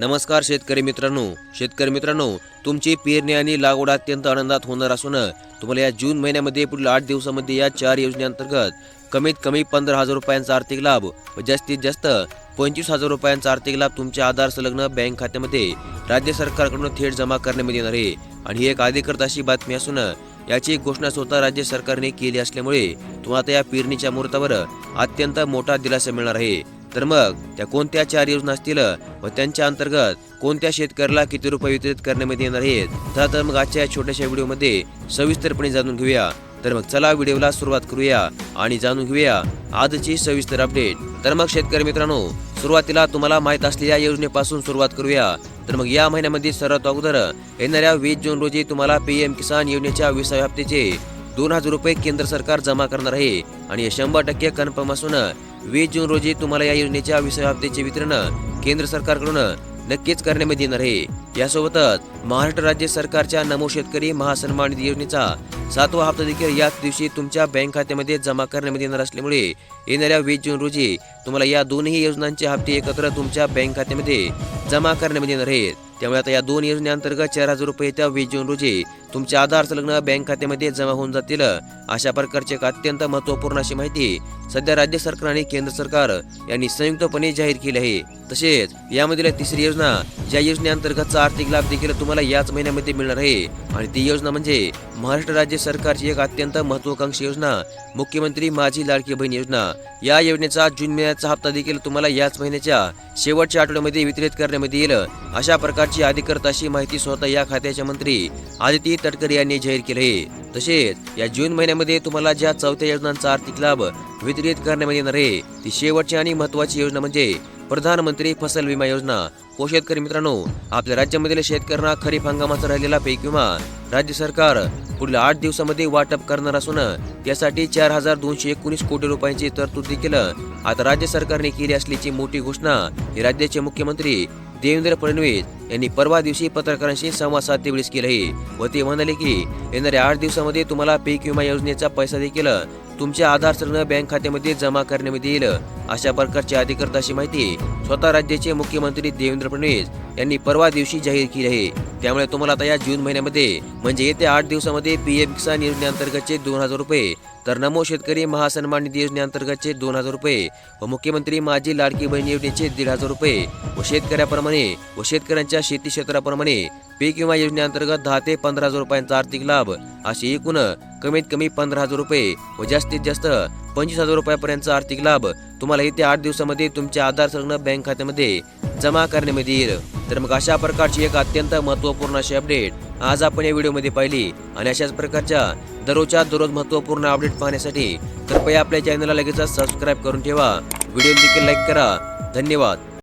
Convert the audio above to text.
नमस्कार शेतकरी मित्रांनो. शेतकरी मित्रांनो तुमची पेरणी आणि लागवड अत्यंत आनंदात होणार असून तुम्हाला या जून महिन्यामध्ये पुढील आठ दिवसामध्ये या चार योजनेअंतर्गत कमीत कमी पंधरा हजार रुपयांचा आर्थिक लाभ व जास्तीत जास्त पंचवीस हजार रुपयांचा आर्थिक लाभ तुमच्या आधार संलग्न बँक खात्यामध्ये राज्य सरकारकडून थेट जमा करण्यात येणार आहे. आणि ही एक अधिकृत अशी बातमी असून याची घोषणा स्वतः राज्य सरकारने केली असल्यामुळे तुम्हाला आता या पेरणीच्या मुहूर्तावर अत्यंत मोठा दिलासा मिळणार आहे. तर मग त्या कोणत्या चार योजना असतील व त्यांच्या अंतर्गत कोणत्या शेतकऱ्याला किती रुपये वितरित करण्यामध्ये येणार आहेत चला तर मग आजच्या या छोट्याशा व्हिडिओमध्ये सविस्तरपणे जाणून घेऊया. तर मग चला व्हिडिओला सुरुवात करूया आणि जाणून घेऊया आजची सविस्तर अपडेट तर मग शेतकरी मित्रांनो सुरुवातीला तुम्हाला माहीत असलेल्या योजनेपासून सुरुवात करूया. तर मग या महिन्यामध्ये सर्वात अगोदर येणाऱ्या वीस जून रोजी तुम्हाला पीएम किसान योजनेच्या विसाव्या हप्त्याचे दोन हजार रुपये केंद्र सरकार जमा करणार आहे आणि शंभर टक्के कन्फर्म असून वीस जून रोजी तुम्हाला या योजनेच्या विसाव्या हप्त्याचे वितरण केंद्र सरकारकडून नक्कीच करण्यात येणार आहे. यासोबतच महाराष्ट्र राज्य सरकारच्या नमो शेतकरी महासन्मान निधी योजनेचा सातवा हप्ता देखील याच दिवशी तुमच्या बँक खात्यामध्ये जमा करण्यात येणार असल्यामुळे येणाऱ्या वीस जून रोजी तुम्हाला या दोन्ही योजनांचे हप्ते एकत्र तुमच्या बँक खात्यामध्ये जमा करण्यात येणार आहेत. त्यामुळे आता या दोन योजनेअंतर्गत चार हजार रुपये येत्या वीस जून रोजी तुमच्या आधार संलग्न बँक खात्यामध्ये जमा होऊन जातील. अशा प्रकारची एक अत्यंत महत्त्वपूर्ण अशी माहिती सध्या राज्य सरकार आणि केंद्र सरकार यांनी संयुक्तपणे जाहीर केली आहे. तसेच यामधील तिसरी योजना ज्या योजनेअंतर्गतचा आर्थिक लाभ देखील तुम्हाला याच महिन्यामध्ये मिळणार आहे. आणि ती योजना म्हणजे महाराष्ट्र राज्य सरकारची एक अत्यंत महत्वाकांक्षी योजना मुख्यमंत्री माझी लाडकी बहीण योजना. या योजनेचा जून महिन्याचा हप्ता देखील तुम्हाला याच महिन्याच्या शेवटच्या आठवड्यामध्ये वितरित करण्यामध्ये येईल. अशा प्रकारची अधिकृत अशी माहिती स्वतः या खात्याचे मंत्री आदिती तटकरे यांनी जाहीर केले आहे. तसेच या जून महिन्यामध्ये तुम्हाला ज्या चौथ्या योजनांचा आर्थिक लाभ वितरित करण्यामध्ये येणार आहे ती शेवटची आणि महत्वाची योजना म्हणजे प्रधानमंत्री फसल विमा योजना. हो शेतकरी मित्रांनो आपल्या राज्यामधील शेतकऱ्यांना खरीप हंगामाचा राहिलेला पीक विमा राज्य सरकार पुढील आठ दिवसामध्ये वाटप करणार असून त्यासाठी चार हजार दोनशे एकोणीस कोटी रुपयांची तरतूद देखील आता राज्य सरकारने केली असल्याची मोठी घोषणा हे राज्याचे मुख्यमंत्री देवेंद्र फडणवीस यांनी परवा दिवशी पत्रकारांशी संवाद साधतेवेळेस केलं आहे व ते म्हणाले की येणाऱ्या आठ दिवसामध्ये तुम्हाला पीक विमा योजनेचा पैसा देखील तुमच्या आधार संग्रह बँक खात्यामध्ये जमा करण्यात येईल. अशा प्रकारची अधिकृत अशी माहिती स्वतः राज्याचे मुख्यमंत्री देवेंद्र फडणवीस यांनी परवा दिवशी जाहीर केली आहे. त्यामुळे तुम्हाला आता या जून महिन्यामध्ये म्हणजे येत्या आठ दिवसामध्ये पीएम किसान योजनेअंतर्गतचे दोन हजार रुपये तर नमो शेतकरी महासन्मान निधी योजनेअंतर्गतचे दोन हजार रुपये व मुख्यमंत्री माझी लाडकी बहीण योजनेचे दीड हजार रुपये व शेतकऱ्याप्रमाणे व शेतकऱ्यांच्या शेती क्षेत्राप्रमाणे पीक विमा योजनेअंतर्गत दहा ते पंधरा हजार रुपयांचा आर्थिक लाभ असे एकूण कमीत कमी पंधरा हजार रुपये व जास्तीत जास्त पंचवीस हजार रुपयापर्यंतचा आर्थिक लाभ तुम्हाला येत्या आठ दिवसामध्ये तुमच्या आधार संलग्न बँक खात्यामध्ये जमा करण्यात येईल तर मग अशा प्रकारची एक अत्यंत महत्त्वपूर्ण अशी अपडेट आज आपण या व्हिडिओमध्ये पाहिली आणि अशाच प्रकारच्या दररोजच्या दररोज महत्त्वपूर्ण अपडेट पाहण्यासाठी कृपया आपल्या चॅनलला लगेचच सबस्क्राईब करून ठेवा. व्हिडिओ देखील लाईक करा. धन्यवाद.